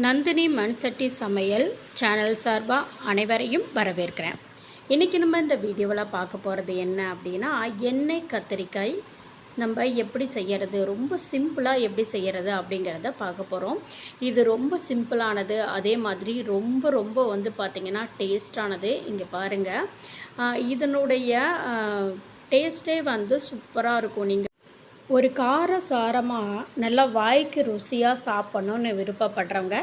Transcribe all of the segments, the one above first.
நந்தினி மண்சட்டி சமையல் சேனல் சார்பாக அனைவரையும் வரவேற்கிறேன். இன்றைக்கி நம்ம இந்த வீடியோவில் பார்க்க போகிறது என்ன அப்படின்னா எண்ணெய் கத்திரிக்காய் நம்ம எப்படி செய்கிறது ரொம்ப சிம்பிளாக எப்படி செய்கிறது அப்படிங்கிறத பார்க்க போகிறோம் இது ரொம்ப சிம்பிளானது அதே மாதிரி ரொம்ப ரொம்ப வந்து பார்த்திங்கன்னா டேஸ்டானது. இங்கே பாருங்கள் இதனுடைய டேஸ்ட்டே வந்து சூப்பராக இருக்கும். நீங்கள் ஒரு கார சாரமாக நல்லா வாய்க்கு ருசியாக சாப்பிட்ணுன்னு விருப்பப்படுறவங்க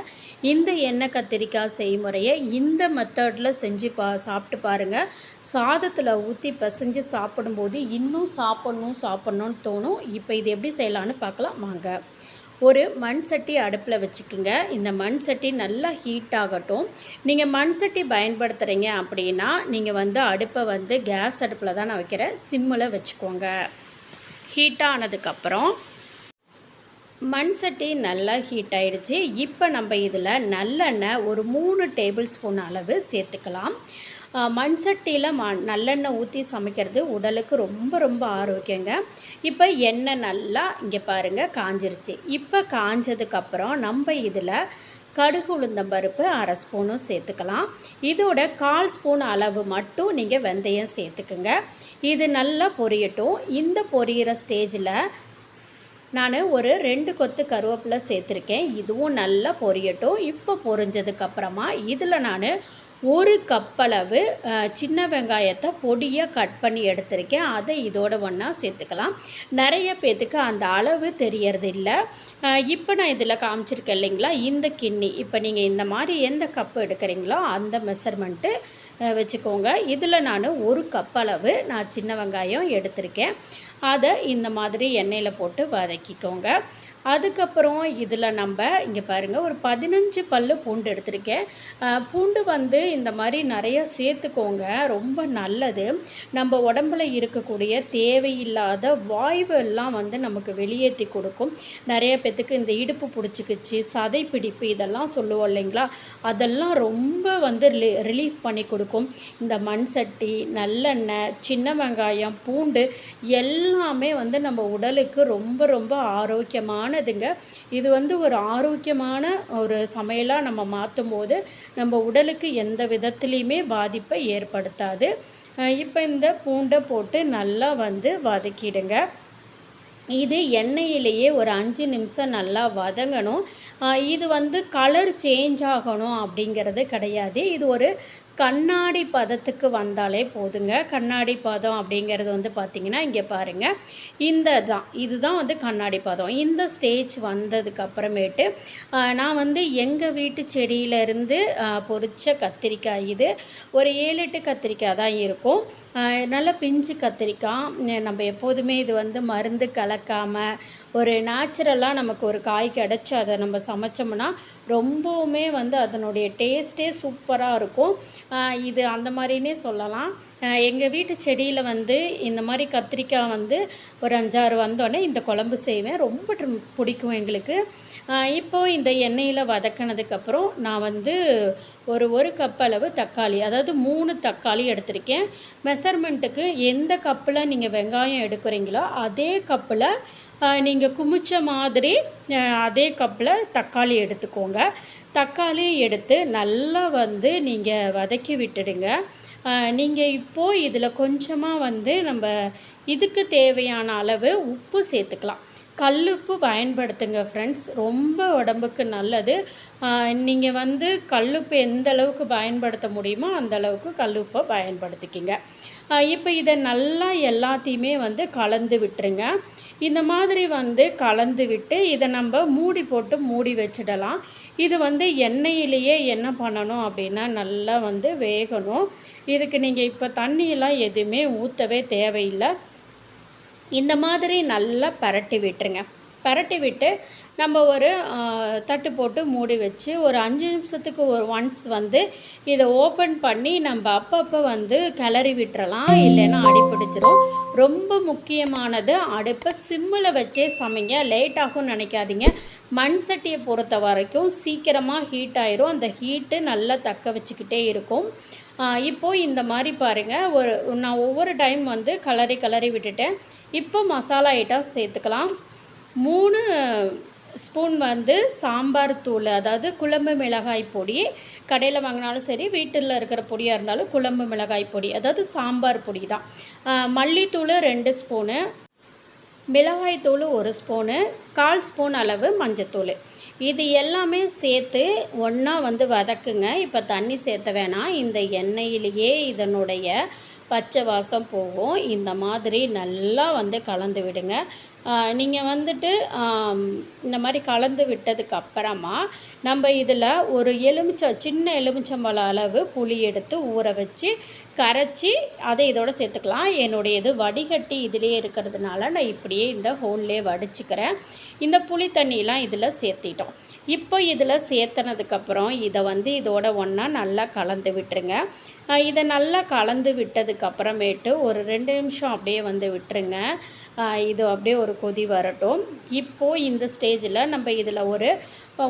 இந்த எண்ணெய் கத்திரிக்காய் செய்முறையை இந்த மெத்தடில் செஞ்சு பா சாப்பிட்டு பாருங்கள் சாதத்தில் ஊற்றி பிசைஞ்சு சாப்பிடும்போது இன்னும் சாப்பிட்ணும் சாப்பிட்ணுன்னு தோணும். இப்போ இது எப்படி செய்யலான்னு பார்க்கலாம். வாங்க. ஒரு மண் சட்டி அடுப்பில் வச்சுக்கோங்க. இந்த மண் சட்டி நல்லா ஹீட் ஆகட்டும். நீங்கள் மண் சட்டி பயன்படுத்துகிறீங்க அப்படின்னா நீங்கள் வந்து அடுப்பை வந்து கேஸ் அடுப்பில் தான் நான் வைக்கிறேன். சிம்மில் வச்சுக்கோங்க. ஹீட் ஆனதுக்கப்புறம் மண் சட்டி நல்லா ஹீட் ஆயிடுச்சு. இப்போ நம்ம இதில் நல்லெண்ணெய் ஒரு மூணு டேபிள் ஸ்பூன் அளவு சேர்த்துக்கலாம். மண்சட்டியில் மண் சட்டியில் ம நல்லெண்ணெய் ஊற்றி சமைக்கிறது உடலுக்கு ரொம்ப ரொம்ப ஆரோக்கியங்க. இப்போ எண்ணெய் நல்லா இங்கே பாருங்கள் காஞ்சிருச்சு. இப்போ காஞ்சதுக்கப்புறம் நம்ம இதில் கடுகு உளுந்தம் பருப்பு அரை ஸ்பூனும் சேர்த்துக்கலாம். இதோட கால் ஸ்பூன் அளவு மட்டும் நீங்கள் வெந்தயம் சேர்த்துக்குங்க. இது நல்லா பொரியட்டும். இந்த பொரியிற ஸ்டேஜில் நான் ஒரு ரெண்டு கொத்து கருவேப்பிலை சேர்த்துருக்கேன். இதுவும் நல்லா பொரியட்டும். இப்போ பொரிஞ்சதுக்கப்புறமா இதில் நான் ஒரு கப்பளவு சின்ன வெங்காயத்தை பொடியாக கட் பண்ணி எடுத்திருக்கேன். அதை இதோட ஒன்றா சேர்த்துக்கலாம். நிறைய பேத்துக்கு அந்த அளவு தெரியறது இல்லை இப்போ நான் இதில் காமிச்சிருக்கேன் இல்லைங்களா? இந்த கிண்ணி. இப்போ நீங்கள் இந்த மாதிரி எந்த கப்பு எடுக்கிறீங்களோ அந்த மெஷர்மெண்ட்டு வச்சுக்கோங்க. இதில் நான் ஒரு கப் அளவு நான் சின்ன வெங்காயம் எடுத்திருக்கேன். அதை இந்த மாதிரி எண்ணெயில் போட்டு வதக்கிக்கோங்க. அதுக்கப்புறம் இதில் நம்ம இங்கே பாருங்கள் ஒரு பதினஞ்சு பல் பூண்டு எடுத்திருக்கேன். பூண்டு வந்து இந்த மாதிரி நிறைய சேர்த்துக்கோங்க ரொம்ப நல்லது. நம்ம உடம்புல இருக்கக்கூடிய தேவையில்லாத வாய்வு எல்லாம் வந்து நமக்கு வெளியேற்றி கொடுக்கும். நிறைய பேத்துக்கு இந்த இடுப்பு பிடிச்சிக்கிச்சு சதை பிடிப்பு இதெல்லாம் சொல்லுவோம் இல்லைங்களா? அதெல்லாம் ரொம்ப வந்து ரிலீஃப் பண்ணி கொடுக்கும். இந்த மண் சட்டி நல்லெண்ணெய் சின்ன வெங்காயம் பூண்டு எல்லாமே வந்து நம்ம உடலுக்கு ரொம்ப ரொம்ப ஆனதுங்க. இது வந்து ஒரு ஆரோக்கியமான ஒரு சமையலாக நம்ம மாற்றும் போது நம்ம உடலுக்கு எந்த விதத்துலேயுமே பாதிப்பை ஏற்படுத்தாது. இப்போ இந்த பூண்டை போட்டு நல்லா வந்து வதக்கிடுங்க. இது எண்ணெயிலேயே ஒரு அஞ்சு நிமிஷம் நல்லா வதங்கணும். இது வந்து கலர் சேஞ்ச் ஆகணும் அப்படிங்கிறது கிடையாது. இது ஒரு கண்ணாடி பதத்துக்கு வந்தாலே போதுங்க. கண்ணாடி பதம் அப்படிங்கிறது வந்து பார்த்திங்கன்னா இங்கே பாருங்கள் இந்த தான் இதுதான் வந்து கண்ணாடி பதம். இந்த ஸ்டேஜ் வந்ததுக்கு அப்புறமேட்டு நான் வந்து எங்கள் வீட்டு செடியிலேருந்து பொறிச்ச கத்திரிக்காய் இது ஒரு ஏழு எட்டு கத்திரிக்காய் தான் இருக்கும். நல்ல பிஞ்சு கத்திரிக்காய். நம்ம எப்போதுமே இது வந்து மருந்து கலக்காமல் ஒரு நேச்சுரலாக நமக்கு ஒரு காய் கிடச்சி அதை நம்ம சமைச்சோம்னா ரொம்பவுமே வந்து அதனுடைய டேஸ்ட்டே சூப்பராக இருக்கும். இது அந்த மாதிரினே சொல்லலாம். எங்கள் வீட்டு செடியில் வந்து இந்த மாதிரி கத்திரிக்காய் வந்து ஒரு அஞ்சாறு வந்தோடனே இந்த குழம்பு செய்வேன். ரொம்ப பிடிக்கும் எங்களுக்கு. இப்போது இப்போ இந்த எண்ணெயில் வதக்கினதுக்கப்புறம் நான் வந்து ஒரு ஒரு கப் அளவு தக்காளி அதாவது மூணு தக்காளி எடுத்திருக்கேன். மெஷர்மெண்ட்டுக்கு எந்த கப்பில் நீங்கள் வெங்காயம் எடுக்கிறீங்களோ அதே கப்பில் நீங்கள் குமிச்ச மாதிரி அதே கப்பில் தக்காளி எடுத்துக்கோங்க. தக்காளி எடுத்து நல்லா வந்து நீங்கள் வதக்கி விட்டுடுங்க. நீங்கள் இப்போது இதில் கொஞ்சமாக வந்து நம்ம இதுக்கு தேவையான அளவு உப்பு சேர்த்துக்கலாம். கல்லுப்பு பயன்படுத்துங்க ஃப்ரெண்ட்ஸ் ரொம்ப உடம்புக்கு நல்லது. நீங்கள் வந்து கல்லுப்பு எந்த அளவுக்கு பயன்படுத்த முடியுமோ அந்த அளவுக்கு கல்லுப்பை பயன்படுத்திக்கிங்க. இப்போ இதை நல்லா எல்லாத்தையுமே வந்து கலந்து விட்டுருங்க. இந்த மாதிரி வந்து கலந்து விட்டு இதை நம்ம மூடி போட்டு மூடி வச்சிடலாம். இது வந்து எண்ணெயிலேயே என்ன பண்ணணும் அப்படின்னா நல்லா வந்து வேகணும். இதுக்கு நீங்கள் இப்போ தண்ணியெல்லாம் எதுவுமே ஊற்றவே தேவையில்லை. இந்த மாதிரி நல்லா பரட்டி விட்டுருங்க. பரட்டி விட்டு நம்ம ஒரு தட்டு போட்டு மூடி வச்சு ஒரு அஞ்சு நிமிஷத்துக்கு ஒரு ஒன்ஸ் வந்து இதை ஓப்பன் பண்ணி நம்ம அப்பப்போ வந்து கிளறி விட்டுறலாம். இல்லைன்னா அடி பிடிச்சிரும். ரொம்ப முக்கியமானது அடுப்பை சிம்மில் வச்சே சமைங்க. லேட் நினைக்காதீங்க. மண் சட்டியை பொறுத்த வரைக்கும் சீக்கிரமாக ஹீட் ஆயிரும். அந்த ஹீட்டு நல்லா தக்க வச்சுக்கிட்டே இருக்கும். இப்போது இந்த மாதிரி பாருங்கள் ஒரு நான் ஒவ்வொரு டைம் வந்து கலரி கலரி விட்டுட்டேன். இப்போ மசாலா ஐட்டம் சேர்த்துக்கலாம். மூணு ஸ்பூன் வந்து சாம்பார் தூள் அதாவது குழம்பு மிளகாய் பொடி. கடையில் வாங்கினாலும் சரி வீட்டில் இருக்கிற பொடியாக இருந்தாலும் குழம்பு மிளகாய் பொடி அதாவது சாம்பார் பொடி தான் மல்லித்தூள் ரெண்டு ஸ்பூனு மிளகாய்த்தூள் ஒரு ஸ்பூனு கால் ஸ்பூன் அளவு மஞ்சத்தூள். இது எல்லாமே சேர்த்து ஒன்றா வந்து வதக்குங்க. இப்போ தண்ணி சேர்த்த வேணாம். இந்த எண்ணெயிலேயே இதனுடைய பச்சை வாசம் போகும். இந்த மாதிரி நல்லா வந்து கலந்து விடுங்க. நீங்கள் வந்துட்டு இந்த மாதிரி கலந்து விட்டதுக்கு அப்புறமா நம்ம இதில் ஒரு எலுமிச்சை சின்ன எலுமிச்சம்பழம் அளவு புளி எடுத்து ஊற வச்சு கரைச்சி அதை இதோட சேர்த்துக்கலாம். என்னுடைய இது வடிகட்டி இதிலே இருக்கிறதுனால நான் இப்படியே இந்த ஹோல்லே வடிச்சுக்கிறேன். இந்த புளி தண்ணியெலாம் இதில் சேர்த்திட்டோம். இப்போ இதில் சேர்த்தனதுக்கப்புறம் இதை வந்து இதோட ஒன்றா நல்லா கலந்து விட்டுருங்க. இதை நல்லா கலந்து விட்டதுக்கப்புறமேட்டு ஒரு ரெண்டு நிமிஷம் அப்படியே வந்து விட்டுருங்க. இது அப்படியே ஒரு கொதி வரட்டும். இப்போது இந்த ஸ்டேஜில் நம்ம இதில் ஒரு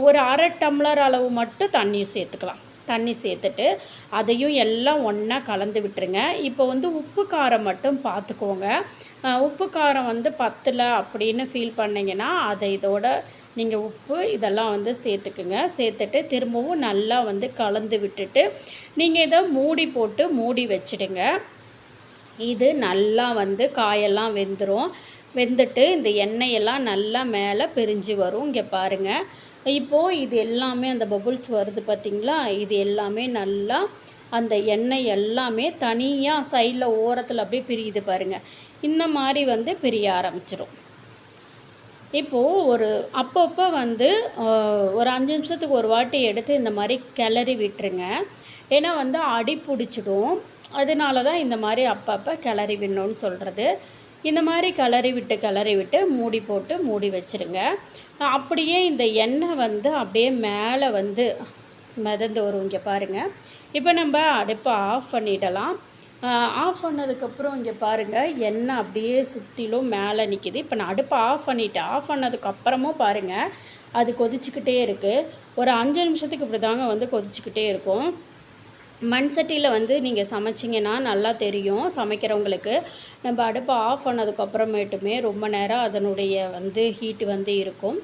ஒரு அரை டம்ளர் அளவு மட்டும் தண்ணி சேர்த்துக்கலாம். தண்ணி சேர்த்துட்டு அதையும் எல்லாம் ஒன்றா கலந்து விட்டுருங்க. இப்போ வந்து உப்பு காரம் மட்டும் பார்த்துக்கோங்க உப்பு காரம் வந்து பத்தில் அப்படின்னு ஃபீல் பண்ணிங்கன்னா அதை இதோட நீங்கள் உப்பு இதெல்லாம் வந்து சேர்த்துக்குங்க. சேர்த்துட்டு திரும்பவும் நல்லா வந்து கலந்து விட்டுட்டு நீங்கள் இதை மூடி போட்டு மூடி வச்சிடுங்க. இது நல்லா வந்து காயெல்லாம் வெந்துடும் வெந்துட்டு இந்த எண்ணெயெல்லாம் நல்லா மேலே பிரிஞ்சு வரும். இங்கே பாருங்கள் இப்போது இது எல்லாமே அந்த பபுள்ஸ் வருது பார்த்திங்களா? இது எல்லாமே நல்லா அந்த எண்ணெய் எல்லாமே தனியாக சைடில் ஓரத்தில் அப்படியே பிரியுது பாருங்கள் இந்த மாதிரி வந்து பிரிய ஆரம்பிச்சிடும் இப்போது ஒரு அப்பப்போ வந்து ஒரு அஞ்சு நிமிஷத்துக்கு ஒரு வாட்டி எடுத்து இந்த மாதிரி கிளறி விட்டுருங்க. ஏன்னா வந்து அடி பிடிச்சிடும். அதனால தான் இந்த மாதிரி அப்பப்போ கிளறி விடணும்னு சொல்கிறது இந்த மாதிரி கிளறி விட்டு கிளறி விட்டு மூடி போட்டு மூடி வச்சுருங்க. அப்படியே இந்த எண்ணெய் வந்து அப்படியே மேலே வந்து மிதந்து வரும். இங்கே பாருங்கள் இப்போ நம்ம அடுப்பை ஆஃப் பண்ணிடலாம். ஆஃப் பண்ணதுக்கப்புறம் இங்கே பாருங்கள் எண்ணெய் அப்படியே சுற்றிலும் மேலே நிற்கிது இப்போ நான் அடுப்பை ஆஃப் பண்ணிவிட்டேன் ஆஃப் பண்ணதுக்கப்புறமும் பாருங்கள் அது கொதிச்சுக்கிட்டே இருக்குது ஒரு அஞ்சு நிமிஷத்துக்கு இப்படி தாங்க வந்து கொதிச்சுக்கிட்டே இருக்கும். மண் சட்டியில் வந்து நீங்கள் சமைச்சிங்கன்னா நல்லா தெரியும் சமைக்கிறவங்களுக்கு. நம்ம அடுப்பை ஆஃப் பண்ணதுக்கப்புறமேட்டுமே ரொம்ப நேரம் அதனுடைய வந்து ஹீட்டு வந்து இருக்கும்.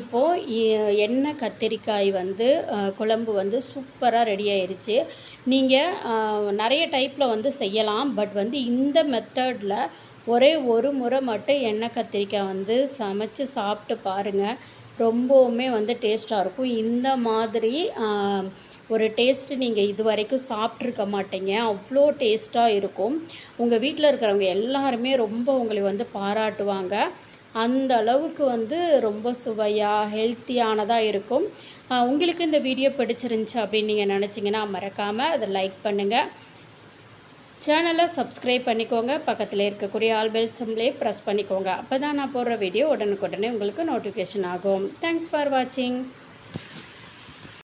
இப்போது எண்ணெய் கத்திரிக்காய் வந்து குழம்பு வந்து சூப்பராக ரெடி ஆயிடுச்சு நீங்கள் நிறைய டைப்பில் வந்து செய்யலாம். பட் வந்து இந்த மெத்தடில் ஒரே ஒரு முறை மட்டும் எண்ணெய் கத்திரிக்காய் வந்து சமைச்சு சாப்பிட்டு பாருங்கள் ரொம்பவுமே வந்து டேஸ்ட்டாக இருக்கும். இந்த மாதிரி ஒரு டேஸ்ட்டு நீங்கள் இது வரைக்கும் சாப்பிட்ருக்க மாட்டீங்க. அவ்வளோ டேஸ்ட்டாக இருக்கும். உங்கள் வீட்டில் இருக்கிறவங்க எல்லாருமே ரொம்ப உங்களை வந்து பாராட்டுவாங்க. அந்த அளவுக்கு வந்து ரொம்ப சுவையாக ஹெல்த்தியானதாக இருக்கும். உங்களுக்கு இந்த வீடியோ பிடிச்சிருந்துச்சு அப்படின்னு நீங்கள் நினச்சிங்கன்னா மறக்காமல் அதை லைக் பண்ணுங்கள் சேனலை சப்ஸ்கிரைப் பண்ணிக்கோங்க. பக்கத்தில் இருக்கக்கூடிய ஆல் பெல் சிம்லேயே ப்ரெஸ் பண்ணிக்கோங்க. அப்போ தான் நான் போடுற வீடியோ உடனுக்குடனே உங்களுக்கு நோட்டிஃபிகேஷன் ஆகும். தேங்க்ஸ் ஃபார் வாட்சிங்